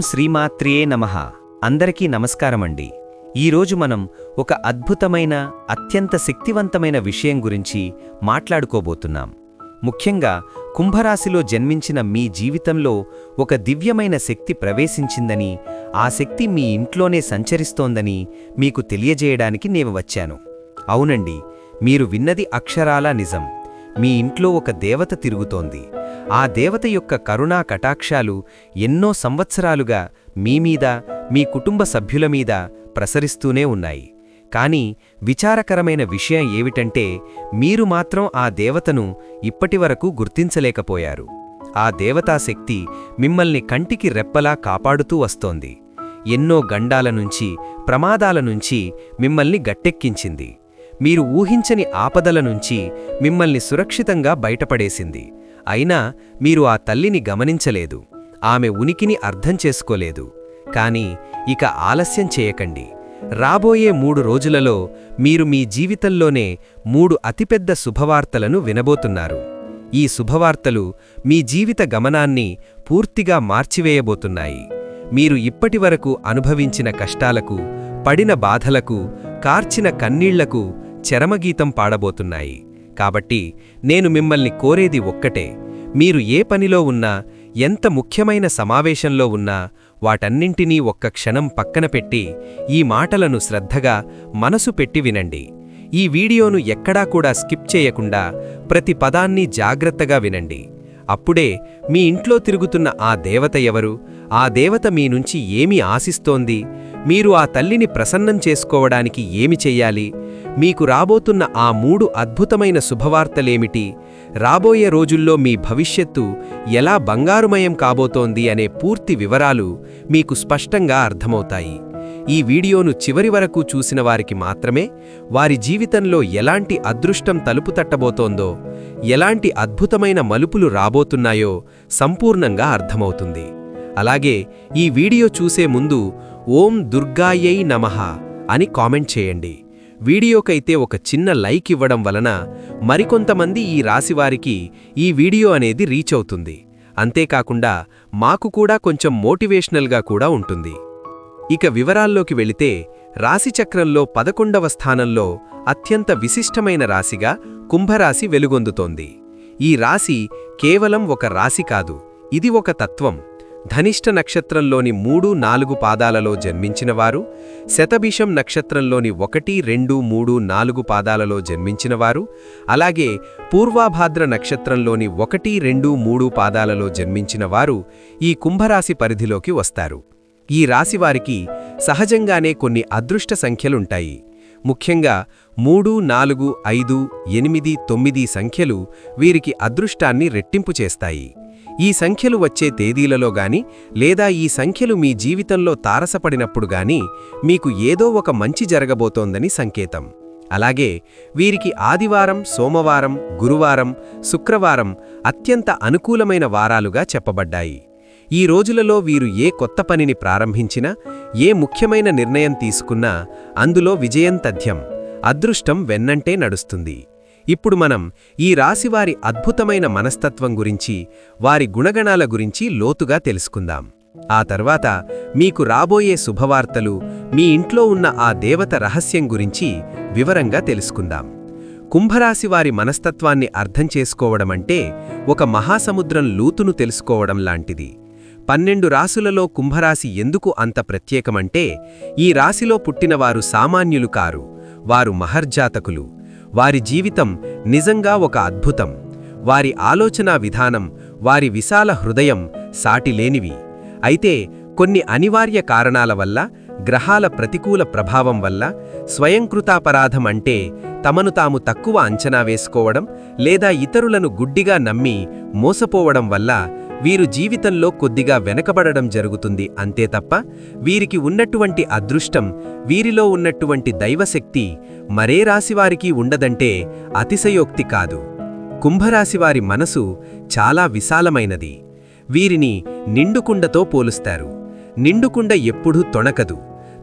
శ్రీమాత్రియే నమ. అందరికీ నమస్కారమండి. ఈరోజు మనం ఒక అద్భుతమైన అత్యంత శక్తివంతమైన విషయం గురించి మాట్లాడుకోబోతున్నాం. ముఖ్యంగా కుంభరాశిలో జన్మించిన మీ జీవితంలో ఒక దివ్యమైన శక్తి ప్రవేశించిందని ఆ శక్తి మీ ఇంట్లోనే సంచరిస్తోందని మీకు తెలియజేయడానికి నేను వచ్చాను. అవునండి మీరు విన్నది అక్షరాలా నిజం. మీ ఇంట్లో ఒక దేవత తిరుగుతోంది. ఆ దేవత యొక్క కరుణా కటాక్షాలు ఎన్నో సంవత్సరాలుగా మీ మీద మీ కుటుంబ సభ్యుల మీద ప్రసరిస్తూనే ఉన్నాయి. కానీ విచారకరమైన విషయం ఏమిటంటే మీరు మాత్రం ఆ దేవతను ఇప్పటివరకు గుర్తించలేకపోయారు. ఆ దేవతాశక్తి మిమ్మల్ని కంటికి రెప్పలా కాపాడుతూ వస్తోంది. ఎన్నో గండాల నుంచి ప్రమాదాల నుంచి మిమ్మల్ని గట్టెక్కించింది. మీరు ఊహించని ఆపదల నుంచి మిమ్మల్ని సురక్షితంగా బయటపడేసింది. అయినా మీరు ఆ తల్లిని గమనించలేదు. ఆమె ఉనికిని అర్థం చేసుకోలేదు. కాని ఇక ఆలస్యం చేయకండి. రాబోయే మూడు రోజులలో మీరు మీ జీవితంలోనే మూడు అతిపెద్ద శుభవార్తలను వినబోతున్నారు. ఈ శుభవార్తలు మీ జీవిత గమనాన్ని పూర్తిగా మార్చివేయబోతున్నాయి. మీరు ఇప్పటివరకు అనుభవించిన కష్టాలకు పడిన బాధలకు కార్చిన కన్నీళ్ళకు చరమగీతం పాడబోతున్నాయి. కాబట్టి నేను మిమ్మల్ని కోరేది ఒక్కటే మీరు ఏ పనిలో ఉన్నా ఎంత ముఖ్యమైన సమావేశంలో ఉన్నా వాటన్నింటినీ ఒక్క క్షణం పక్కన పెట్టి ఈ మాటలను శ్రద్ధగా మనసు పెట్టి వినండి. ఈ వీడియోను ఎక్కడా కూడా స్కిప్ చేయకుండా ప్రతి పదాన్ని జాగ్రత్తగా వినండి. అప్పుడే మీ ఇంట్లో తిరుగుతున్న ఆ దేవత ఎవరు? ఆ దేవత మీ నుంచి ఏమి ఆశిస్తోంది? మీరు ఆ తల్లిని ప్రసన్నం చేసుకోవడానికి ఏమి చెయ్యాలి మీకు రాబోతున్న ఆ మూడు అద్భుతమైన శుభవార్తలేమిటి? రాబోయే రోజుల్లో మీ భవిష్యత్తు ఎలా బంగారుమయం కాబోతోంది అనే పూర్తి వివరాలు మీకు స్పష్టంగా అర్థమవుతాయి. ఈ వీడియోను చివరి వరకు చూసిన వారికి మాత్రమే వారి జీవితంలో ఎలాంటి అదృష్టం తలుపు తట్టబోతోందో ఎలాంటి అద్భుతమైన మలుపులు రాబోతున్నాయో సంపూర్ణంగా అర్థమవుతుంది. అలాగే ఈ వీడియో చూసే ముందు ఓం దుర్గాయై నమః అని కామెంట్ చేయండి. వీడియోకైతే ఒక చిన్న లైక్ ఇవ్వడం వలన మరికొంతమంది ఈ రాశివారికి ఈ వీడియో అనేది రీచ్ అవుతుంది. అంతేకాకుండా మాకు కూడా కొంచెం మోటివేషనల్గా కూడా ఉంటుంది. ఇక వివరాల్లోకి వెళితే రాశిచక్రంలో పదకొండవ స్థానంలో అత్యంత విశిష్టమైన రాశిగా కుంభరాశి వెలుగొందుతోంది. ఈ రాశి కేవలం ఒక రాశి కాదు ఇది ఒక తత్వం. ధనిష్ట నక్షత్రంలోని మూడు నాలుగు పాదాలలో జన్మించినవారు శతభిషం నక్షత్రంలోని ఒకటి రెండు మూడు నాలుగు పాదాలలో జన్మించినవారు అలాగే పూర్వాభాద్ర నక్షత్రంలోని ఒకటి రెండు మూడు పాదాలలో జన్మించినవారు ఈ కుంభరాశి పరిధిలోకి వస్తారు. ఈ రాశివారికి సహజంగానే కొన్ని అదృష్ట సంఖ్యలుంటాయి. ముఖ్యంగా మూడు నాలుగు ఐదు ఎనిమిది తొమ్మిది సంఖ్యలు వీరికి అదృష్టాన్ని రెట్టింపు చేస్తాయి. ఈ సంఖ్యలు వచ్చే తేదీలలో గాని లేదా ఈ సంఖ్యలు మీ జీవితంలో తారసపడినప్పుడు గాని మీకు ఏదో ఒక మంచి జరగబోతోందని సంకేతం. అలాగే వీరికి ఆదివారం సోమవారం గురువారం శుక్రవారం అత్యంత అనుకూలమైన వారాలుగా చెప్పబడ్డాయి. ఈ రోజులలో వీరు ఏ కొత్త పనిని ప్రారంభించినా ఏ ముఖ్యమైన నిర్ణయం తీసుకున్నా అందులో విజయం తథ్యం అదృష్టం వెన్నంటే నడుస్తుంది. ఇప్పుడు మనం ఈ రాశివారి అద్భుతమైన మనస్తత్వం గురించి వారి గుణగణాల గురించి లోతుగా తెలుసుకుందాం. ఆ తర్వాత మీకు రాబోయే శుభవార్తలు మీ ఇంట్లో ఉన్న ఆ దేవత రహస్యం గురించి వివరంగా తెలుసుకుందాం. కుంభరాశివారి మనస్తత్వాన్ని అర్థం చేసుకోవడమంటే ఒక మహాసముద్రం లూతును తెలుసుకోవడం లాంటిది. పన్నెండు రాసులలో కుంభరాశి ఎందుకు అంత ప్రత్యేకమంటే ఈ రాశిలో పుట్టినవారు సామాన్యులు కారు వారు మహర్జాతకులు. వారి జీవితం నిజంగా ఒక అద్భుతం. వారి ఆలోచనా విధానం వారి విశాల హృదయం సాటిలేనివి. అయితే కొన్ని అనివార్య కారణాల వల్ల గ్రహాల ప్రతికూల ప్రభావం వల్ల స్వయంకృతాపరాధం అంటే తమను తాము తక్కువ అంచనా వేసుకోవడం లేదా ఇతరులను గుడ్డిగా నమ్మి మోసపోవడం వల్ల వీరు జీవితంలో కొద్దిగా వెనకబడడం జరుగుతుంది అంతే తప్ప వీరికి ఉన్నటువంటి అదృష్టం వీరిలో ఉన్నటువంటి దైవశక్తి మరే రాశివారికి ఉండదంటే అతిశయోక్తి కాదు. కుంభరాశివారి మనసు చాలా విశాలమైనది. వీరిని నిండుకుండతో పోలుస్తారు. నిండుకుండ ఎప్పుడూ తొణకదు.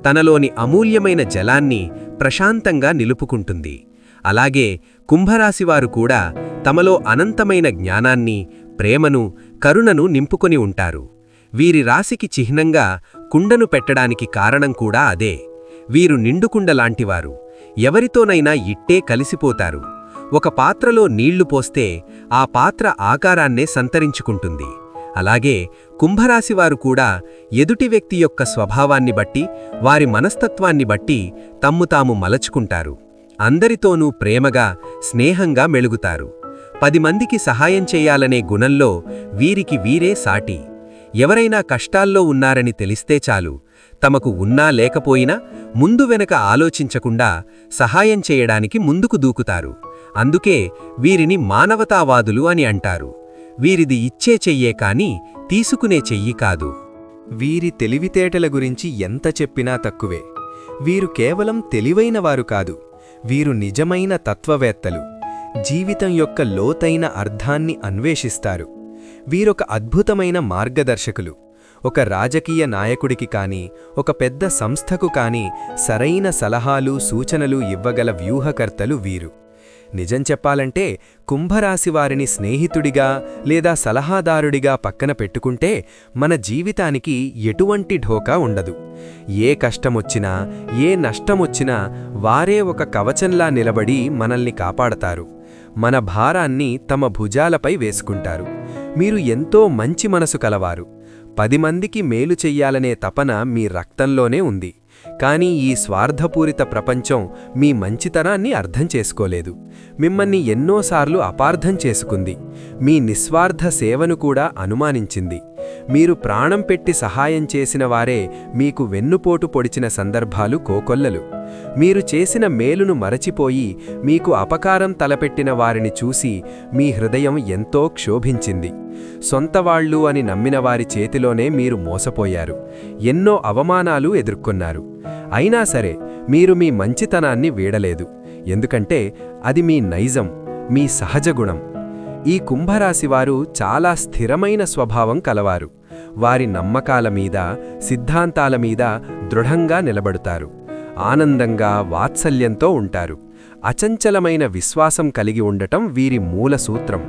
తనలోని అమూల్యమైన జలాన్ని ప్రశాంతంగా నిలుపుకుంటుంది. అలాగే కుంభరాశివారు కూడా తమలో అనంతమైన జ్ఞానాన్ని ప్రేమను కరుణను నింపుకొని ఉంటారు. వీరి రాశికి చిహ్నంగా కుండను పెట్టడానికి కారణం కూడా అదే. వీరు నిండుకుండలాంటివారు ఎవరితోనైనా ఇట్టే కలిసిపోతారు. ఒక పాత్రలో నీళ్ళు పోస్తే ఆ పాత్ర ఆకారాన్నే సంతరించుకుంటుంది. అలాగే కుంభరాశివారు కూడా ఎదుటి వ్యక్తి యొక్క స్వభావాన్ని బట్టి వారి మనస్తత్వాన్ని బట్టి తమ్ము తాము మలచుకుంటారు. అందరితోనూ ప్రేమగా స్నేహంగా మెలుగుతారు. పది మందికి సహాయం చేయాలనే గుణంలో వీరికి వీరే సాటి. ఎవరైనా కష్టాల్లో ఉన్నారని తెలిస్తే చాలు. తమకు ఉన్నా లేకపోయినా ముందు వెనక ఆలోచించకుండా సహాయం చేయడానికి ముందుకు దూకుతారు. అందుకే వీరిని మానవతావాదులు అని అంటారు. వీరిది ఇచ్చే చెయ్యే కాని తీసుకునే చెయ్యి కాదు. వీరి తెలివితేటల గురించి ఎంత చెప్పినా తక్కువే. వీరు కేవలం తెలివైనవారు కాదు. వీరు నిజమైన తత్వవేత్తలు. జీవితం యొక్క లోతైన అర్థాన్ని అన్వేషిస్తారు. వీరొక అద్భుతమైన మార్గదర్శకులు. ఒక రాజకీయ నాయకుడికి కానీ ఒక పెద్ద సంస్థకు కానీ సరైన సలహాలు సూచనలు ఇవ్వగల వ్యూహకర్తలు వీరు. నిజం చెప్పాలంటే కుంభరాశి వారిని స్నేహితుడిగా లేదా సలహాదారుడిగా పక్కన పెట్టుకుంటే మన జీవితానికి ఎటువంటి ఢోకా ఉండదు. ఏ కష్టమొచ్చినా ఏ నష్టమొచ్చినా వారే ఒక కవచంలా నిలబడి మనల్ని కాపాడతారు. మన భారాన్ని తమ భుజాలపై వేసుకుంటారు. మీరు ఎంతో మంచి మనసు కలవారు. పది మందికి మేలు చెయ్యాలనే తపన మీ రక్తంలోనే ఉంది. కానీ ఈ స్వార్థపూరిత ప్రపంచం మీ మంచితనాన్ని అర్థం చేసుకోలేదు. మిమ్మల్ని ఎన్నోసార్లు అపార్థం చేసుకుంది. మీ నిస్వార్థ సేవను కూడా అనుమానించింది. మీరు ప్రాణం పెట్టి సహాయం చేసిన వారే మీకు వెన్నుపోటు పొడిచిన సందర్భాలు కోకొల్లలు. మీరు చేసిన మేలును మరచిపోయి మీకు అపకారం తలపెట్టిన వారిని చూసి మీ హృదయం ఎంతో క్షోభించింది. సొంతవాళ్ళు అని నమ్మిన వారి చేతిలోనే మీరు మోసపోయారు. ఎన్నో అవమానాలు ఎదుర్కొన్నారు. అయినా సరే మీరు మీ మంచితనాన్ని వీడలేదు. ఎందుకంటే అది మీ నైజం మీ సహజగుణం ఈ కుంభరాశివారు చాలా స్థిరమైన స్వభావం కలవారు. వారి నమ్మకాల మీద సిద్ధాంతాల మీద దృఢంగా నిలబడుతారు. ఆనందంగా వాత్సల్యంతో ఉంటారు. అచంచలమైన విశ్వాసం కలిగి ఉండటం వీరి మూల సూత్రం.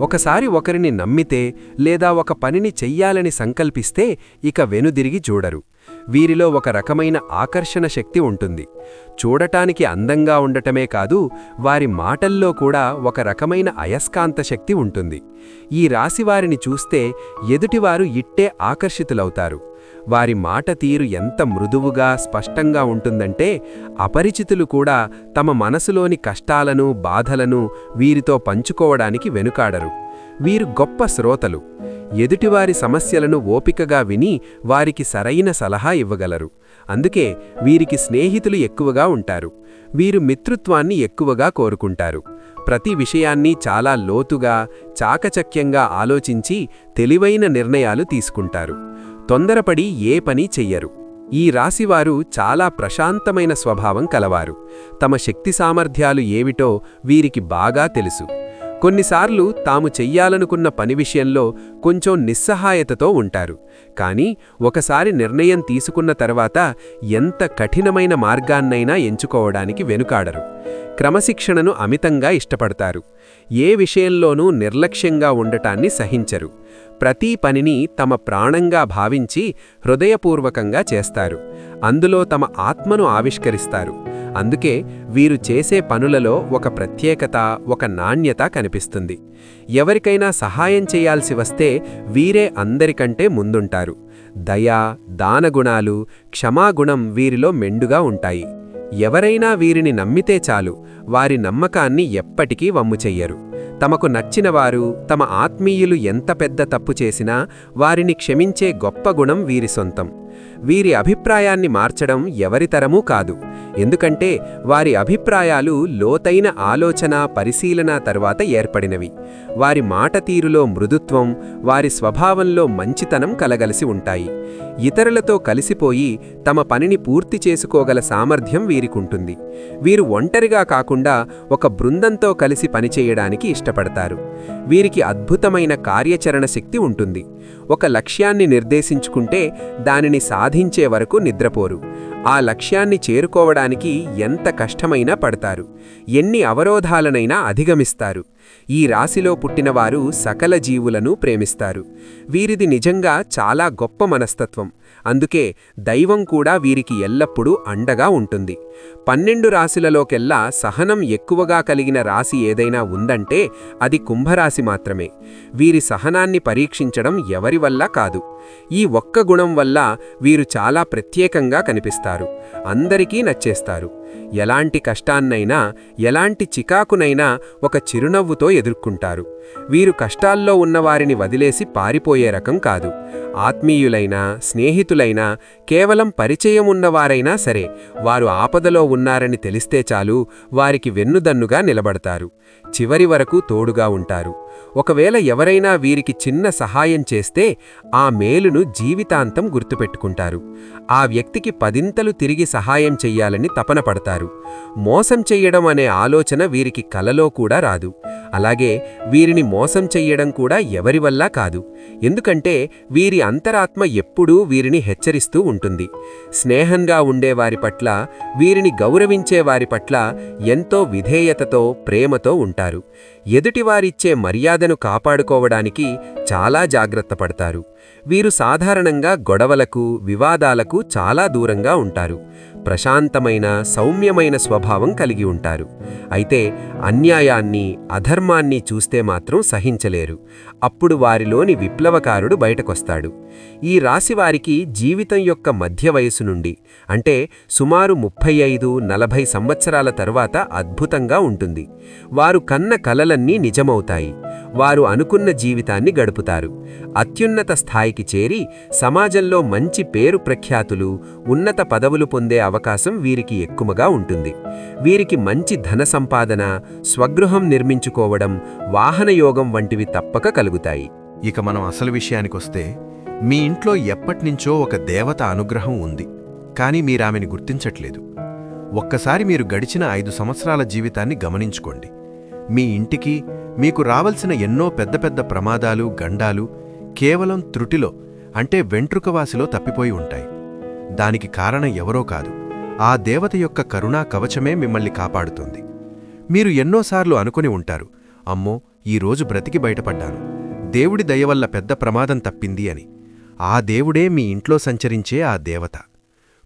ఒకసారి ఒకరిని నమ్మితే లేదా ఒక పనిని చెయ్యాలని సంకల్పిస్తే ఇక వెనుదిరిగి చూడరు. వీరిలో ఒక రకమైన ఆకర్షణ శక్తి ఉంటుంది. చూడటానికి అందంగా ఉండటమే కాదు వారి మాటల్లో కూడా ఒక రకమైన అయస్కాంత శక్తి ఉంటుంది. ఈ రాశివారిని చూస్తే ఎదుటివారు ఇట్టే ఆకర్షితులవుతారు. వారి మాట తీరు ఎంత మృదువుగా స్పష్టంగా ఉంటుందంటే అపరిచితులు కూడా తమ మనసులోని కష్టాలను బాధలను వీరితో పంచుకోవడానికి వెనుకాడరు. వీరు గొప్ప శ్రోతలు. ఎదుటివారి సమస్యలను ఓపికగా విని వారికి సరైన సలహా ఇవ్వగలరు. అందుకే వీరికి స్నేహితులు ఎక్కువగా ఉంటారు. వీరు మిత్రుత్వాన్ని ఎక్కువగా కోరుకుంటారు. ప్రతి విషయాన్ని చాలా లోతుగా చాకచక్యంగా ఆలోచించి తెలివైన నిర్ణయాలు తీసుకుంటారు. తొందరపడి ఏ పని చెయ్యరు. ఈ రాశివారు చాలా ప్రశాంతమైన స్వభావం కలవారు. తమ శక్తి సామర్థ్యాలు ఏమిటో వీరికి బాగా తెలుసు. కొన్నిసార్లు తాము చెయ్యాలనుకున్న పని విషయంలో కొంచెం నిస్సహాయతతో ఉంటారు. కానీ ఒకసారి నిర్ణయం తీసుకున్న తర్వాత ఎంత కఠినమైన మార్గాన్నైనా ఎంచుకోవడానికి వెనుకాడరు. క్రమశిక్షణను అమితంగా ఇష్టపడతారు. ఏ విషయంలోనూ నిర్లక్ష్యంగా ఉండటాన్ని సహించరు. ప్రతి పనిని తమ ప్రాణంగా భావించి హృదయపూర్వకంగా చేస్తారు. అందులో తమ ఆత్మను ఆవిష్కరిస్తారు. అందుకే వీరు చేసే పనులలో ఒక ప్రత్యేకత ఒక నాణ్యత కనిపిస్తుంది. ఎవరికైనా సహాయం చేయాల్సి వస్తే వీరే అందరికంటే ముందుంటారు. దయా దానగుణాలు క్షమాగుణం వీరిలో మెండుగా ఉంటాయి. ఎవరైనా వీరిని నమ్మితే చాలు వారి నమ్మకాన్ని ఎప్పటికీ వమ్ము చెయ్యరు. తమకు నచ్చినవారు తమ ఆత్మీయులు ఎంత పెద్ద తప్పు చేసినా వారిని క్షమించే గొప్ప గుణం వీరి సొంతం. వీరి అభిప్రాయాన్ని మార్చడం ఎవరితరమూ కాదు. ఎందుకంటే వారి అభిప్రాయాలు లోతైన ఆలోచన పరిశీలన తరువాత ఏర్పడినవి. వారి మాట తీరులో మృదుత్వం వారి స్వభావంలో మంచితనం కలగలిసి ఉంటాయి. ఇతరులతో కలిసిపోయి తమ పనిని పూర్తి చేసుకోగల సామర్థ్యం వీరికుంటుంది. వీరు ఒంటరిగా కాకుండా ఒక బృందంతో కలిసి పనిచేయడానికి ఇష్టపడతారు. వీరికి అద్భుతమైన కార్యాచరణ శక్తి ఉంటుంది. ఒక లక్ష్యాన్ని నిర్దేశించుకుంటే దానిని సాధించే వరకు నిద్రపోరు. ఆ లక్ష్యాన్ని చేరుకోవడానికి ఎంత కష్టమైనా పడతారు. ఎన్ని అవరోధాలనైనా అధిగమిస్తారు. ఈ రాశిలో పుట్టినవారు సకల జీవులను ప్రేమిస్తారు. వీరిది నిజంగా చాలా గొప్ప మనస్తత్వం. అందుకే దైవం కూడా వీరికి ఎల్లప్పుడూ అండగా ఉంటుంది. పన్నెండు రాశులలోకెల్లా సహనం ఎక్కువగా కలిగిన రాశి ఏదైనా ఉందంటే అది కుంభరాశి మాత్రమే. వీరి సహనాన్ని పరీక్షించడం ఎవరి వల్ల కాదు. ఈ ఒక్క గుణం వల్ల వీరు చాలా ప్రత్యేకంగా కనిపిస్తారు. అందరికీ నచ్చేస్తారు. ఎలాంటి కష్టాన్నైనా ఎలాంటి చికాకునైనా ఒక చిరునవ్వుతో ఎదుర్కొంటారు. వీరు కష్టాల్లో ఉన్నవారిని వదిలేసి పారిపోయే రకం కాదు. ఆత్మీయులైనా స్నేహితులైనా కేవలం పరిచయం ఉన్నవారైనా సరే వారు ఆపదలో ఉన్నారని తెలిస్తే చాలు వారికి వెన్నుదన్నుగా నిలబడతారు. చివరి వరకు తోడుగా ఉంటారు. ఒకవేళ ఎవరైనా వీరికి చిన్న సహాయం చేస్తే ఆ మేలును జీవితాంతం గుర్తుపెట్టుకుంటారు. ఆ వ్యక్తికి పదింతలు తిరిగి సహాయం చెయ్యాలని తపన పడతారు. మోసం చెయ్యడం అనే ఆలోచన వీరికి కలలో కూడా రాదు. అలాగే వీరిని మోసం చెయ్యడం కూడా ఎవరి వల్ల కాదు. ఎందుకంటే వీరి అంతరాత్మ ఎప్పుడూ వీరిని హెచ్చరిస్తూ ఉంటుంది. స్నేహంగా ఉండేవారి పట్ల వీరిని గౌరవించేవారి పట్ల ఎంతో విధేయతతో ప్రేమతో ఉంటారు. ఎదుటివారిచ్చే మర్యాదను కాపాడుకోవడానికి చాలా జాగ్రత్త పడతారు. వీరు సాధారణంగా గొడవలకు వివాదాలకు చాలా దూరంగా ఉంటారు. ప్రశాంతమైన సౌమ్యమైన స్వభావం కలిగి ఉంటారు. అయితే అన్యాయాన్ని అధర్మాన్ని చూస్తే మాత్రం సహించలేరు. అప్పుడు వారిలోని విప్లవకారుడు బయటకొస్తాడు. ఈ రాశివారికి జీవితం యొక్క మధ్య వయసు నుండి అంటే సుమారు ముప్పై ఐదు నలభై సంవత్సరాల తరువాత అద్భుతంగా ఉంటుంది. వారు కన్న కలలన్నీ నిజమవుతాయి. వారు అనుకున్న జీవితాన్ని గడుపుతారు. అత్యున్నత స్థాయికి చేరి సమాజంలో మంచి పేరు ప్రఖ్యాతులు ఉన్నత పదవులు పొందే అవకాశం వీరికి ఎక్కువగా ఉంటుంది. వీరికి మంచి ధన సంపాదన స్వగృహం నిర్మించుకోవడం వాహనయోగం వంటివి తప్పక కలుగుతాయి. ఇక మనం అసలు విషయానికొస్తే మీ ఇంట్లో ఎప్పటినుంచో ఒక దేవత అనుగ్రహం ఉంది. కానీ మీరామెని గుర్తించట్లేదు. ఒక్కసారి మీరు గడిచిన ఐదు సంవత్సరాల జీవితాన్ని గమనించుకోండి. మీ ఇంటికి మీకు రావలసిన ఎన్నో పెద్ద పెద్ద ప్రమాదాలు గండాలు కేవలం త్రుటిలో అంటే వెంట్రుకవాసిలో తప్పిపోయి ఉంటాయి. దానికి కారణం ఎవరో కాదు. ఆ దేవత యొక్క కరుణా కవచమే మిమ్మల్ని కాపాడుతుంది. మీరు ఎన్నోసార్లు అనుకుని ఉంటారు అమ్మో ఈ రోజు బ్రతికి బయటపడ్డాను. దేవుడి దయవల్ల పెద్ద ప్రమాదం తప్పింది అని. ఆ దేవుడే మీ ఇంట్లో సంచరించే ఆ దేవత.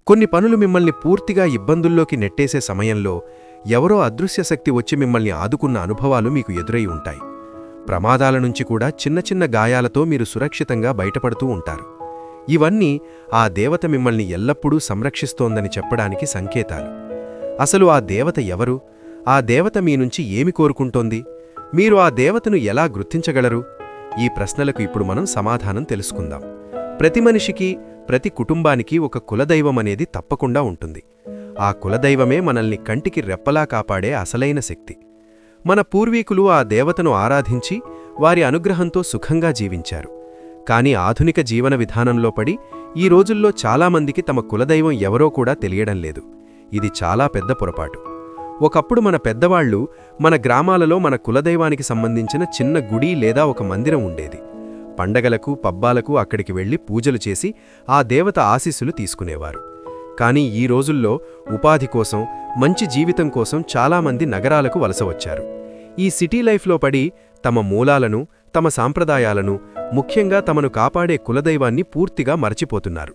కొన్ని పనులు మిమ్మల్ని పూర్తిగా ఇబ్బందుల్లోకి నెట్టేసే సమయంలో ఎవరో అదృశ్య శక్తి వచ్చి మిమ్మల్ని ఆదుకున్న అనుభవాలు మీకు ఎదురై ఉంటాయి. ప్రమాదాల నుంచి కూడా చిన్న చిన్న గాయాలతో మీరు సురక్షితంగా బయటపడుతూ ఉంటారు. ఇవన్నీ ఆ దేవత మిమ్మల్ని ఎల్లప్పుడూ సంరక్షిస్తోందని చెప్పడానికి సంకేతాలు. అసలు ఆ దేవత ఎవరు? ఆ దేవత మీ నుంచి ఏమి కోరుకుంటోంది? మీరు ఆ దేవతను ఎలా గుర్తించగలరు? ఈ ప్రశ్నలకు ఇప్పుడు మనం సమాధానం తెలుసుకుందాం. ప్రతి మనిషికి ప్రతి కుటుంబానికి ఒక కులదైవం అనేది తప్పకుండా ఉంటుంది. ఆ కులదైవమే మనల్ని కంటికి రెప్పలా కాపాడే అసలైన శక్తి. మన పూర్వీకులు ఆ దేవతను ఆరాధించి వారి అనుగ్రహంతో సుఖంగా జీవించారు. కానీ ఆధునిక జీవన విధానంలో పడి ఈ రోజుల్లో చాలామందికి తమ కులదైవం ఎవరో కూడా తెలియడం లేదు. ఇది చాలా పెద్ద పొరపాటు. ఒకప్పుడు మన పెద్దవాళ్ళు మన గ్రామాలలో మన కులదైవానికి సంబంధించిన చిన్న గుడి లేదా ఒక మందిరం ఉండేది. పండగలకు పబ్బాలకు అక్కడికి వెళ్ళి పూజలు చేసి ఆ దేవత ఆశీస్సులు తీసుకునేవారు. కానీ ఈ రోజుల్లో ఉపాధి కోసం మంచి జీవితం కోసం చాలామంది నగరాలకు వలస వచ్చారు. ఈ సిటీ లైఫ్లో పడి తమ మూలాలను తమ సాంప్రదాయాలను ముఖ్యంగా తమను కాపాడే కులదైవాన్ని పూర్తిగా మరచిపోతున్నారు.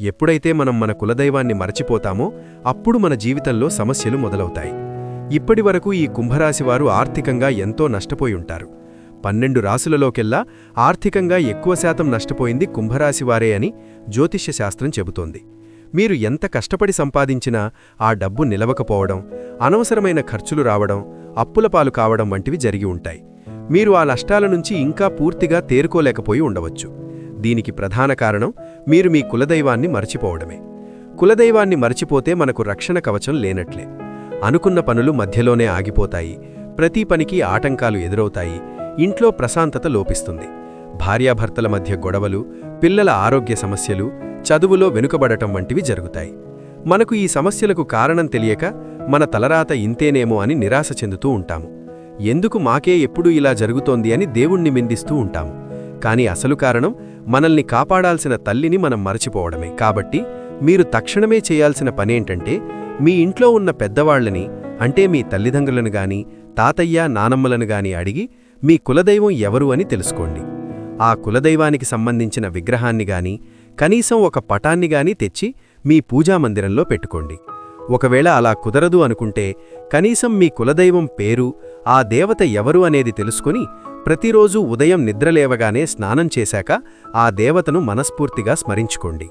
ఎప్పుడైతే మనం మన కులదైవాన్ని మరచిపోతామో అప్పుడు మన జీవితంలో సమస్యలు మొదలవుతాయి. ఇప్పటివరకు ఈ కుంభరాశివారు ఆర్థికంగా ఎంతో నష్టపోయి ఉంటారు. పన్నెండు రాసులలోకెల్లా ఆర్థికంగా ఎక్కువ శాతం నష్టపోయింది కుంభరాశివారే అని జ్యోతిష్యశాస్త్రం చెబుతోంది. మీరు ఎంత కష్టపడి సంపాదించినా ఆ డబ్బు నిలవకపోవడం అనవసరమైన ఖర్చులు రావడం అప్పులపాలు కావడం వంటివి జరిగి ఉంటాయి. మీరు ఆ నష్టాల నుంచి ఇంకా పూర్తిగా తేరుకోలేకపోయి ఉండవచ్చు. దీనికి ప్రధాన కారణం మీరు మీ కులదైవాన్ని మరచిపోవడమే. కులదైవాన్ని మరచిపోతే మనకు రక్షణ కవచం లేనట్లే. అనుకున్న పనులు మధ్యలోనే ఆగిపోతాయి. ప్రతి పనికి ఆటంకాలు ఎదురవుతాయి. ఇంట్లో ప్రశాంతత లోపిస్తుంది. భార్యాభర్తల మధ్య గొడవలు పిల్లల ఆరోగ్య సమస్యలు చదువులో వెనుకబడటం వంటివి జరుగుతాయి. మనకు ఈ సమస్యలకు కారణం తెలియక మన తలరాత ఇంతేనేమో అని నిరాశ చెందుతూ ఉంటాము. ఎందుకు మాకే ఎప్పుడూ ఇలా జరుగుతోంది అని దేవుణ్ణి నిందిస్తూ ఉంటాం. కాని అసలు కారణం మనల్ని కాపాడాల్సిన తల్లిని మనం మరచిపోవడమే. కాబట్టి మీరు తక్షణమే చేయాల్సిన పనేంటంటే మీ ఇంట్లో ఉన్న పెద్దవాళ్ళని అంటే మీ తల్లిదండ్రులను గాని తాతయ్య నానమ్మలను గాని అడిగి మీ కులదైవం ఎవరు అని తెలుసుకోండి. ఆ కులదైవానికి సంబంధించిన విగ్రహాన్ని గాని కనీసం ఒక పటాన్ని గాని తెచ్చి మీ పూజామందిరంలో పెట్టుకోండి. ఒకవేళ అలా కుదరదు అనుకుంటే కనీసం మీ కులదైవం పేరు ఆ దేవత ఎవరు అనేది తెలుసుకుని ప్రతిరోజూ ఉదయం నిద్రలేవగానే స్నానం చేశాక ఆ దేవతను మనస్ఫూర్తిగా స్మరించుకోండి.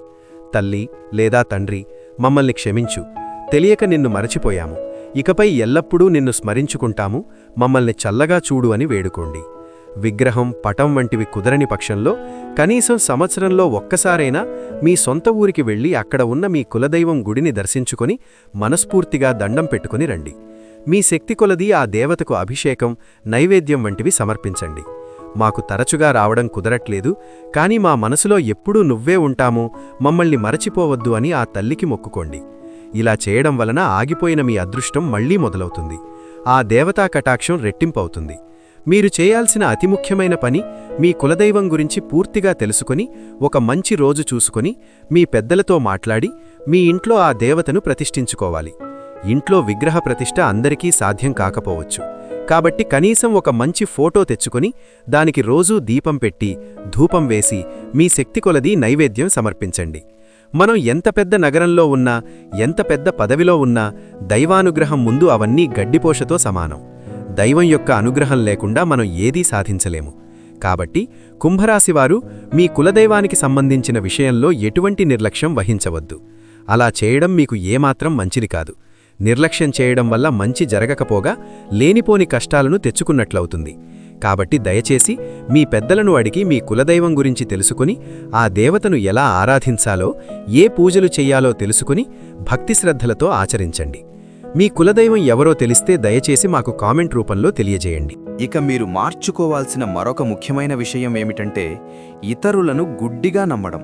తల్లి లేదా తండ్రి మమ్మల్ని క్షమించు. తెలియక నిన్ను మరచిపోయాము. ఇకపై ఎల్లప్పుడూ నిన్ను స్మరించుకుంటాము. మమ్మల్ని చల్లగా చూడు అని వేడుకోండి. విగ్రహం పటం వంటివి కుదరని పక్షంలో కనీసం సంవత్సరంలో ఒక్కసారైనా మీ సొంత ఊరికి వెళ్ళి అక్కడ ఉన్న మీ కులదైవం గుడిని దర్శించుకొని మనస్ఫూర్తిగా దండం పెట్టుకుని రండి. మీ శక్తి కొలది ఆ దేవతకు అభిషేకం నైవేద్యం వంటివి సమర్పించండి. మాకు తరచుగా రావడం కుదరట్లేదు కాని మా మనసులో ఎప్పుడూ నువ్వే ఉంటాము మమ్మల్ని మరచిపోవద్దు అని ఆ తల్లికి మొక్కుకోండి. ఇలా చేయడం వలన ఆగిపోయిన మీ అదృష్టం మళ్ళీ మొదలవుతుంది. ఆ దేవతా కటాక్షం రెట్టింపవుతుంది. మీరు చేయాల్సిన అతి ముఖ్యమైన పని మీ కులదైవం గురించి పూర్తిగా తెలుసుకొని ఒక మంచి రోజు చూసుకొని మీ పెద్దలతో మాట్లాడి మీ ఇంట్లో ఆ దేవతను ప్రతిష్ఠించుకోవాలి. ఇంట్లో విగ్రహ ప్రతిష్ఠ అందరికీ సాధ్యం కాకపోవచ్చు. కాబట్టి కనీసం ఒక మంచి ఫోటో తెచ్చుకుని దానికి రోజూ దీపం పెట్టి ధూపం వేసి మీ శక్తి కొలది నైవేద్యం సమర్పించండి. మనం ఎంత పెద్ద నగరంలో ఉన్నా ఎంత పెద్ద పదవిలో ఉన్నా దైవానుగ్రహం ముందు అవన్నీ గడ్డిపోషతో సమానం. దైవం యొక్క అనుగ్రహం లేకుండా మనం ఏదీ సాధించలేము. కాబట్టి కుంభరాశివారు మీ కులదైవానికి సంబంధించిన విషయంలో ఎటువంటి నిర్లక్ష్యం వహించవద్దు. అలా చేయడం మీకు ఏమాత్రం మంచిది కాదు. నిర్లక్ష్యం చేయడం వల్ల మంచి జరగకపోగా లేనిపోని కష్టాలను తెచ్చుకున్నట్లవుతుంది. కాబట్టి దయచేసి మీ పెద్దలను అడిగి మీ కులదైవం గురించి తెలుసుకుని ఆ దేవతను ఎలా ఆరాధించాలో ఏ పూజలు చెయ్యాలో తెలుసుకుని భక్తి శ్రద్ధలతో ఆచరించండి. మీ కులదైవం ఎవరో తెలిస్తే దయచేసి మాకు కామెంట్ రూపంలో తెలియజేయండి. ఇక మీరు మార్చుకోవాల్సిన మరొక ముఖ్యమైన విషయం ఏమిటంటే ఇతరులను గుడ్డిగా నమ్మడం.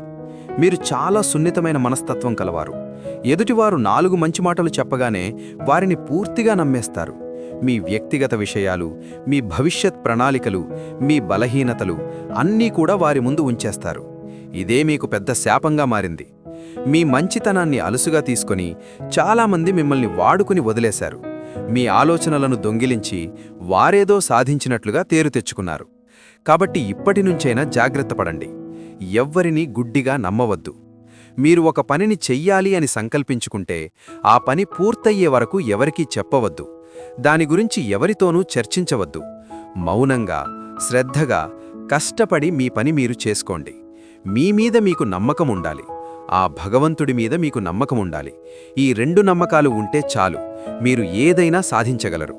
మీరు చాలా సున్నితమైన మనస్తత్వం కలవారు. ఎదుటివారు నాలుగు మంచి మాటలు చెప్పగానే వారిని పూర్తిగా నమ్మేస్తారు. మీ వ్యక్తిగత విషయాలు మీ భవిష్యత్ ప్రణాళికలు మీ బలహీనతలు అన్నీ కూడా వారి ముందు ఉంచేస్తారు. ఇదే మీకు పెద్ద శాపంగా మారింది. మీ మంచితనాన్ని అలుసుగా తీసుకొని చాలామంది మిమ్మల్ని వాడుకుని వదిలేశారు. మీ ఆలోచనలను దొంగిలించి వారేదో సాధించినట్లుగా తేరు తెచ్చుకున్నారు. కాబట్టి ఇప్పటినుంచైనా జాగ్రత్తపడండి ఎవ్వరినీ గుడ్డిగా నమ్మవద్దు. మీరు ఒక పనిని చెయ్యాలి అని సంకల్పించుకుంటే ఆ పని పూర్తయ్యే వరకు ఎవరికీ చెప్పవద్దు. దాని గురించి ఎవరితోనూ చర్చించవద్దు. మౌనంగా శ్రద్ధగా కష్టపడి మీ పని మీరు చేసుకోండి. మీ మీద మీకు నమ్మకం ఉండాలి. ఆ భగవంతుడి మీద మీకు నమ్మకం ఉండాలి. ఈ రెండు నమ్మకాలు ఉంటే చాలు. మీరు ఏదైనా సాధించగలరు.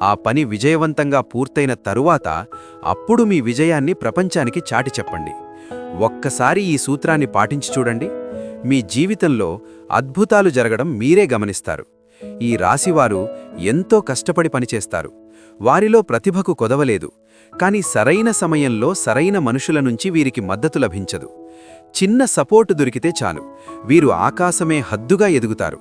ఆ పని విజయవంతంగా పూర్తయిన తరువాత అప్పుడు మీ విజయాన్ని ప్రపంచానికి చాటి చెప్పండి. ఒక్కసారి ఈ సూత్రాన్ని పాటించి చూడండి. మీ జీవితంలో అద్భుతాలు జరగడం మీరే గమనిస్తారు. ఈ రాశివారు ఎంతో కష్టపడి పనిచేస్తారు. వారిలో ప్రతిభకు కొదవలేదు. కాని సరైన సమయంలో సరైన మనుషుల నుంచి వీరికి మద్దతు లభించదు. చిన్న సపోర్టు దొరికితే చాలు. వీరు ఆకాశమే హద్దుగా ఎదుగుతారు.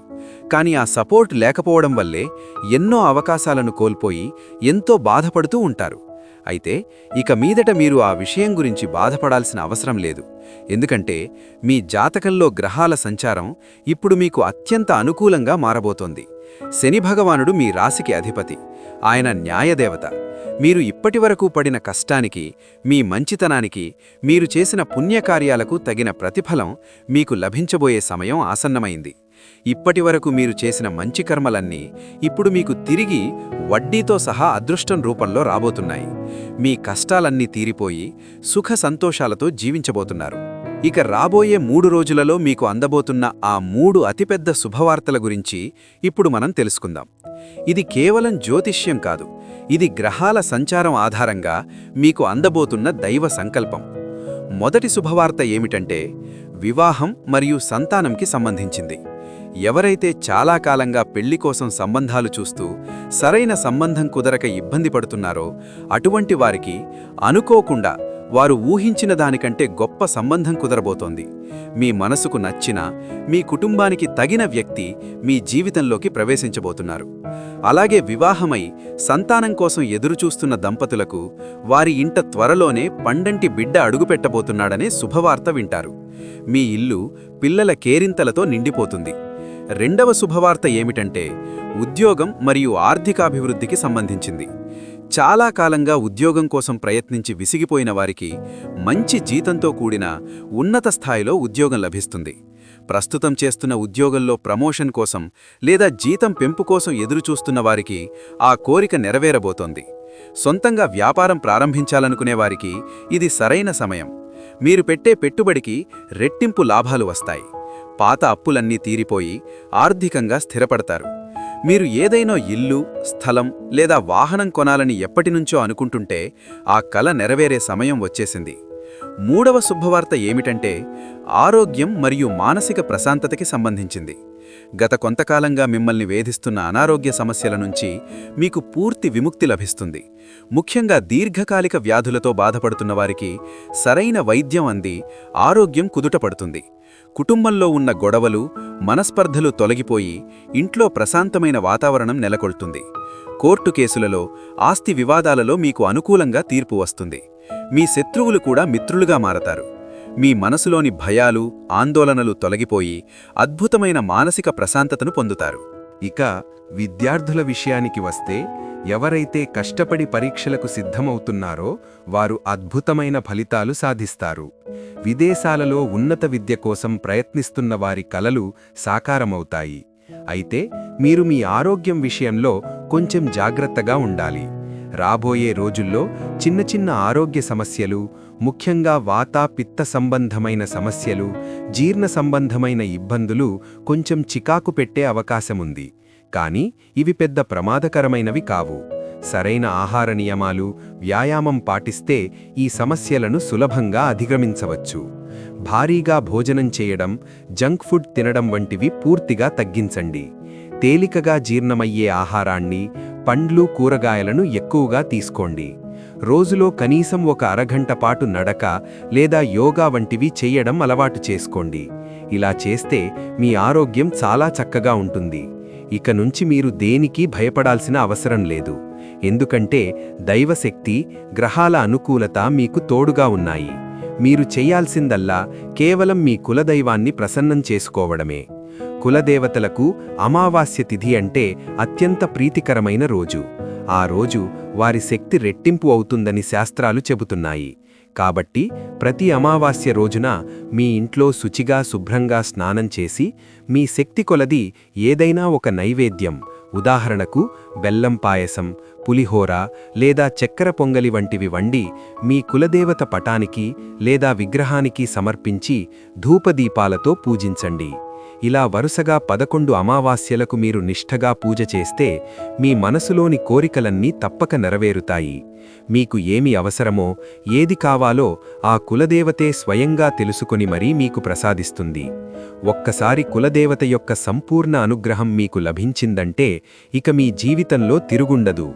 కాని ఆ సపోర్ట్ లేకపోవడం వల్లే ఎన్నో అవకాశాలను కోల్పోయి ఎంతో బాధపడుతూ ఉంటారు. అయితే ఇక మీదట మీరు ఆ విషయం గురించి బాధపడాల్సిన అవసరం లేదు. ఎందుకంటే మీ జాతకంలో గ్రహాల సంచారం ఇప్పుడు మీకు అత్యంత అనుకూలంగా మారబోతోంది. శని భగవానుడు మీ రాశికి అధిపతి. ఆయన న్యాయదేవత. మీరు ఇప్పటివరకు పడిన కష్టానికి మీ మంచితనానికి మీరు చేసిన పుణ్యకార్యాలకు తగిన ప్రతిఫలం మీకు లభించబోయే సమయం ఆసన్నమైంది. ఇప్పటివరకు మీరు చేసిన మంచి కర్మలన్నీ ఇప్పుడు మీకు తిరిగి వడ్డీతో సహా అదృష్టం రూపంలో రాబోతున్నాయి. మీ కష్టాలన్నీ తీరిపోయి సుఖ సంతోషాలతో జీవించబోతున్నారు. ఇక రాబోయే మూడు రోజులలో మీకు అందబోతున్న ఆ మూడు అతిపెద్ద శుభవార్తల గురించి ఇప్పుడు మనం తెలుసుకుందాం. ఇది కేవలం జ్యోతిష్యం కాదు. ఇది గ్రహాల సంచారం ఆధారంగా మీకు అందబోతున్న దైవ సంకల్పం. మొదటి శుభవార్త ఏమిటంటే వివాహం మరియు సంతానంకి సంబంధించింది. ఎవరైతే చాలా కాలంగా పెళ్ళి కోసం సంబంధాలు చూస్తూ సరైన సంబంధం కుదరక ఇబ్బంది పడుతున్నారో అటువంటి వారికి అనుకోకుండా వారు ఊహించిన దానికంటే గొప్ప సంబంధం కుదరబోతోంది. మీ మనసుకు నచ్చిన మీ కుటుంబానికి తగిన వ్యక్తి మీ జీవితంలోకి ప్రవేశించబోతున్నారు. అలాగే వివాహమై సంతానం కోసం ఎదురుచూస్తున్న దంపతులకు వారి ఇంట త్వరలోనే పండంటి బిడ్డ అడుగుపెట్టబోతున్నాడనే శుభవార్త వింటారు. మీ ఇల్లు పిల్లల కేరింతలతో నిండిపోతుంది. రెండవ శుభవార్త ఏమిటంటే ఉద్యోగం మరియు ఆర్థికాభివృద్ధికి సంబంధించింది. చాలా కాలంగా ఉద్యోగం కోసం ప్రయత్నించి విసిగిపోయిన వారికి మంచి జీతంతో కూడిన ఉన్నత స్థాయిలో ఉద్యోగం లభిస్తుంది. ప్రస్తుతం చేస్తున్న ఉద్యోగంలో ప్రమోషన్ కోసం లేదా జీతం పెంపు కోసం ఎదురుచూస్తున్న వారికి ఆ కోరిక నెరవేరబోతోంది. సొంతంగా వ్యాపారం ప్రారంభించాలనుకునే వారికి ఇది సరైన సమయం. మీరు పెట్టే పెట్టుబడికి రెట్టింపు లాభాలు వస్తాయి. పాత అప్పులన్నీ తీరిపోయి ఆర్థికంగా స్థిరపడతారు. మీరు ఏదైనా ఇల్లు స్థలం లేదా వాహనం కొనాలని ఎప్పటినుంచో అనుకుంటుంటే ఆ కల నెరవేరే సమయం వచ్చేసింది. మూడవ శుభవార్త ఏమిటంటే ఆరోగ్యం మరియు మానసిక ప్రశాంతతకి సంబంధించింది. గత కొంతకాలంగా మిమ్మల్ని వేధిస్తున్న అనారోగ్య సమస్యల నుంచి మీకు పూర్తి విముక్తి లభిస్తుంది. ముఖ్యంగా దీర్ఘకాలిక వ్యాధులతో బాధపడుతున్న వారికి సరైన వైద్యం అంది ఆరోగ్యం కుదుటపడుతుంది కుటుంబంలో ఉన్న గొడవలు మనస్పర్ధలు తొలగిపోయి ఇంట్లో ప్రశాంతమైన వాతావరణం నెలకొల్తుంది. కోర్టు కేసులలో ఆస్తి వివాదాలలో మీకు అనుకూలంగా తీర్పు వస్తుంది. మీ శత్రువులు కూడా మిత్రులుగా మారతారు. మీ మనసులోని భయాలు ఆందోళనలు తొలగిపోయి అద్భుతమైన మానసిక ప్రశాంతతను పొందుతారు. ఇక విద్యార్థుల విషయానికి వస్తే ఎవరైతే కష్టపడి పరీక్షలకు సిద్ధమవుతున్నారో వారు అద్భుతమైన ఫలితాలు సాధిస్తారు. విదేశాలలో ఉన్నత విద్య కోసం ప్రయత్నిస్తున్న వారి కలలు సాకారమవుతాయి. అయితే మీరు మీ ఆరోగ్యం విషయంలో కొంచెం జాగ్రత్తగా ఉండాలి. రాబోయే రోజుల్లో చిన్న చిన్న ఆరోగ్య సమస్యలు ముఖ్యంగా వాత పిత్త సంబంధమైన సమస్యలు జీర్ణ సంబంధమైన ఇబ్బందులు కొంచెం చికాకు పెట్టే అవకాశముంది. కానీ ఇవి పెద్ద ప్రమాదకరమైనవి కావు. సరైన ఆహార నియమాలు వ్యాయామం పాటిస్తే ఈ సమస్యలను సులభంగా అధిగమించవచ్చు. భారీగా భోజనం చేయడం జంక్ ఫుడ్ తినడం వంటివి పూర్తిగా తగ్గించండి. తేలికగా జీర్ణమయ్యే ఆహారాన్ని పండ్లు కూరగాయలను ఎక్కువగా తీసుకోండి. రోజులో కనీసం ఒక అరగంట పాటు నడక లేదా యోగా వంటివి చేయడం అలవాటు చేసుకోండి. ఇలా చేస్తే మీ ఆరోగ్యం చాలా చక్కగా ఉంటుంది. ఇక నుంచి మీరు దేనికి భయపడాల్సిన అవసరం లేదు. ఎందుకంటే దైవశక్తి గ్రహాల అనుకూలత మీకు తోడుగా ఉన్నాయి. మీరు చెయ్యాల్సిందల్లా కేవలం మీ కులదైవాన్ని ప్రసన్నం చేసుకోవడమే. కులదేవతలకు అమావాస్య తిథి అంటే అత్యంత ప్రీతికరమైన రోజు. ఆ రోజు వారి శక్తి రెట్టింపు అవుతుందని శాస్త్రాలు చెబుతున్నాయి. కాబట్టి ప్రతి అమావాస్య రోజున మీ ఇంట్లో శుచిగా శుభ్రంగా స్నానం చేసి మీ శక్తి కొలది ఏదైనా ఒక నైవేద్యం. ఉదాహరణకు బెల్లం పాయసం పులిహోర లేదా చక్కెర పొంగలి వంటివి వండి మీ కులదేవత పటానికి లేదా విగ్రహానికి సమర్పించి ధూపదీపాలతో పూజించండి. ఇలా వరుసగా పదకొండు అమావాస్యలకు మీరు నిష్ఠగా పూజ చేస్తే మీ మనసులోని కోరికలన్నీ తప్పక నెరవేరుతాయి. మీకు ఏమి అవసరమో ఏది కావాలో ఆ కులదేవతే స్వయంగా తెలుసుకొని మరీ మీకు ప్రసాదిస్తుంది. ఒక్కసారి కులదేవత యొక్క సంపూర్ణ అనుగ్రహం మీకు లభించిందంటే ఇక మీ జీవితంలో తిరుగుండదు.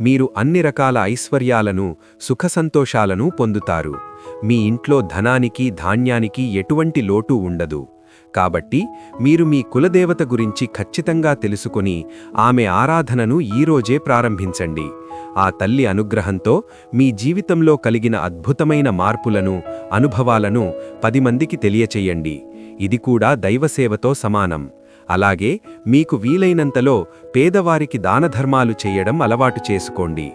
మీరు అన్ని రకాల ఐశ్వర్యాలను సుఖసంతోషాలను పొందుతారు. మీ ఇంట్లో ధనానికి ధాన్యానికి ఎటువంటి లోటు ఉండదు. కాబట్టి మీరు మీ కులదేవత గురించి ఖచ్చితంగా తెలుసుకుని ఆమె ఆరాధనను ఈరోజే ప్రారంభించండి. ఆ తల్లి అనుగ్రహంతో మీ జీవితంలో కలిగిన అద్భుతమైన మార్పులను అనుభవాలను పది మందికి తెలియచెయ్యండి ఇది కూడా దైవసేవతో సమానం. అలాగే మీకు వీలైనంతలో పేదవారికి దానధర్మాలు చేయడం అలవాటు చేసుకోండి.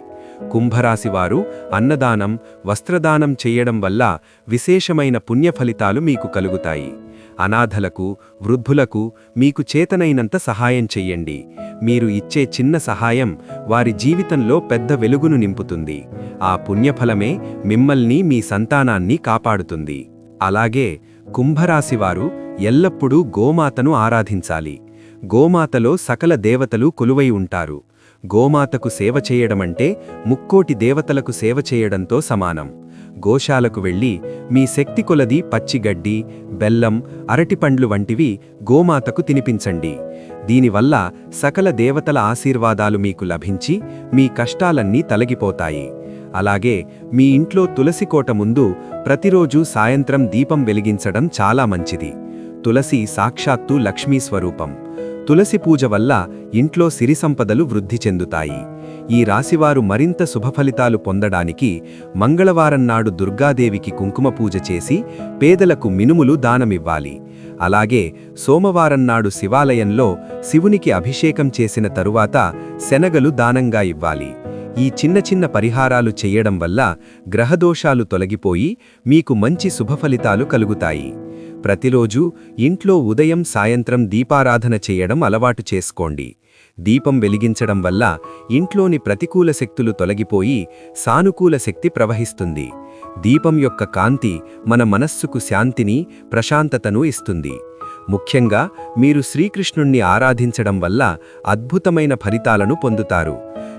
కుంభరాశివారు అన్నదానం వస్త్రదానం చేయడం వల్ల విశేషమైన పుణ్యఫలితాలు మీకు కలుగుతాయి. అనాథలకు వృద్ధులకు మీకు చేతనైనంత సహాయం చెయ్యండి. మీరు ఇచ్చే చిన్న సహాయం వారి జీవితంలో పెద్ద వెలుగును నింపుతుంది. ఆ పుణ్యఫలమే మిమ్మల్ని మీ సంతానాన్ని కాపాడుతుంది. అలాగే కుంభరాశివారు ఎల్లప్పుడూ గోమాతను ఆరాధించాలి. గోమాతలో సకల దేవతలు కొలువై ఉంటారు. గోమాతకు సేవ చేయడమంటే ముక్కోటి దేవతలకు సేవ చేయడంతో సమానం. గోశాలకు వెళ్ళి మీ శక్తి కొలది పచ్చిగడ్డి బెల్లం అరటిపండ్లు వంటివి గోమాతకు తినిపించండి. దీనివల్ల సకల దేవతల ఆశీర్వాదాలు మీకు లభించి మీ కష్టాలన్నీ తలగిపోతాయి. అలాగే మీ ఇంట్లో తులసికోట ముందు ప్రతిరోజూ సాయంత్రం దీపం వెలిగించడం చాలా మంచిది. తులసి సాక్షాత్తు లక్ష్మీ స్వరూపం. తులసి పూజ వల్ల ఇంట్లో సిరి సంపదలు వృద్ధి చెందుతాయి. ఈ రాశివారు మరింత శుభఫలితాలు పొందడానికి మంగళవారం నాడు దుర్గాదేవికి కుంకుమ పూజ చేసి పేదలకు మినుములు దానమివ్వాలి. అలాగే సోమవారం నాడు శివాలయంలో శివునికి అభిషేకం చేసిన తరువాత శనగలు దానంగా ఇవ్వాలి. ఈ చిన్న చిన్న పరిహారాలు చెయ్యడం వల్ల గ్రహదోషాలు తొలగిపోయి మీకు మంచి శుభఫలితాలు కలుగుతాయి. ప్రతిరోజు ఇంట్లో ఉదయం సాయంత్రం దీపారాధన చేయడం అలవాటు చేసుకోండి. దీపం వెలిగించడం వల్ల ఇంట్లోని ప్రతికూల శక్తులు తొలగిపోయి సానుకూల శక్తి ప్రవహిస్తుంది. దీపం యొక్క కాంతి మన మనస్సుకు శాంతిని ప్రశాంతతను ఇస్తుంది. ముఖ్యంగా మీరు శ్రీకృష్ణుణ్ణి ఆరాధించడం వల్ల అద్భుతమైన ఫలితాలను పొందుతారు.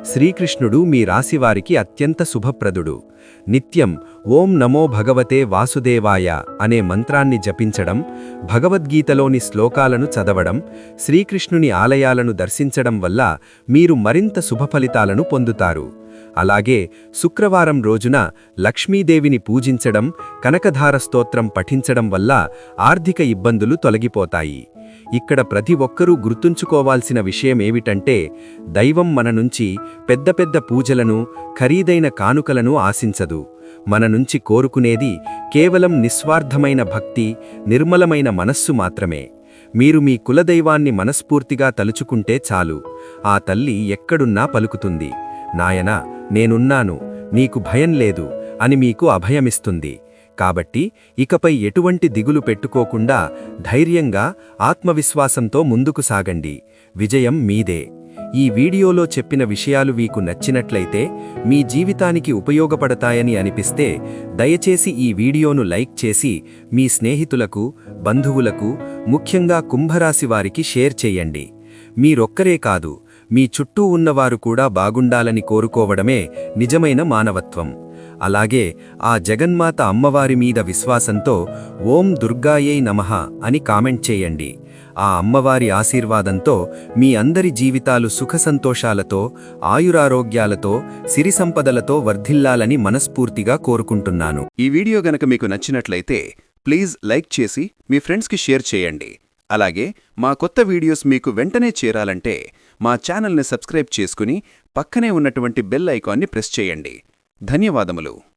శ్రీకృష్ణుడు మీ రాశివారికి అత్యంత శుభప్రదుడు. నిత్యం ఓం నమో భగవతే వాసుదేవాయ అనే మంత్రాన్ని జపించడం భగవద్గీతలోని శ్లోకాలను చదవడం శ్రీకృష్ణుని ఆలయాలను దర్శించడం వల్ల మీరు మరింత శుభఫలితాలను పొందుతారు. అలాగే శుక్రవారం రోజున లక్ష్మీదేవిని పూజించడం కనకధార స్తోత్రం పఠించడం వల్ల ఆర్థిక ఇబ్బందులు తొలగిపోతాయి. ఇక్కడ ప్రతి ఒక్కరూ గుర్తుంచుకోవాల్సిన విషయమేమిటంటే దైవం మన నుంచి పెద్ద పెద్ద పూజలను ఖరీదైన కానుకలను ఆశించదు. మన నుంచి కోరుకునేది కేవలం నిస్వార్థమైన భక్తి నిర్మలమైన మనస్సు మాత్రమే. మీరు మీ కులదైవాన్ని మనస్ఫూర్తిగా తలుచుకుంటే చాలు. ఆ తల్లి ఎక్కడున్నా పలుకుతుంది. నాయనా నేనున్నాను. నీకు భయం లేదు అని మీకు అభయమిస్తుంది. కాబట్టి ఇకపై ఎటువంటి దిగులు పెట్టుకోకుండా ధైర్యంగా ఆత్మవిశ్వాసంతో ముందుకు సాగండి. విజయం మీదే. ఈ వీడియోలో చెప్పిన విషయాలు మీకు నచ్చినట్లయితే మీ జీవితానికి ఉపయోగపడతాయని అనిపిస్తే దయచేసి ఈ వీడియోను లైక్ చేసి మీ స్నేహితులకు బంధువులకు ముఖ్యంగా కుంభరాశి వారికి షేర్ చేయండి. మీరొక్కరే కాదు మీ చుట్టూ ఉన్నవారు కూడా బాగుండాలని కోరుకోవడమే నిజమైన మానవత్వం. అలాగే ఆ జగన్మాత అమ్మవారి మీద విశ్వాసంతో ఓం దుర్గాయై నమః అని కామెంట్ చేయండి. ఆ అమ్మవారి ఆశీర్వాదంతో మీ అందరి జీవితాలు సుఖసంతోషాలతో ఆయురారోగ్యాలతో సిరి సంపదలతో వర్ధిల్లాలని మనస్ఫూర్తిగా కోరుకుంటున్నాను. ఈ వీడియో గనక మీకు నచ్చినట్లయితే ప్లీజ్ లైక్ చేసి మీ ఫ్రెండ్స్కి షేర్ చేయండి. అలాగే మా కొత్త వీడియోస్ మీకు వెంటనే చేరాలంటే మా ఛానల్ని సబ్స్క్రైబ్ చేసుకుని పక్కనే ఉన్నటువంటి బెల్ ఐకాన్ని ప్రెస్ చేయండి. ధన్యవాదములు.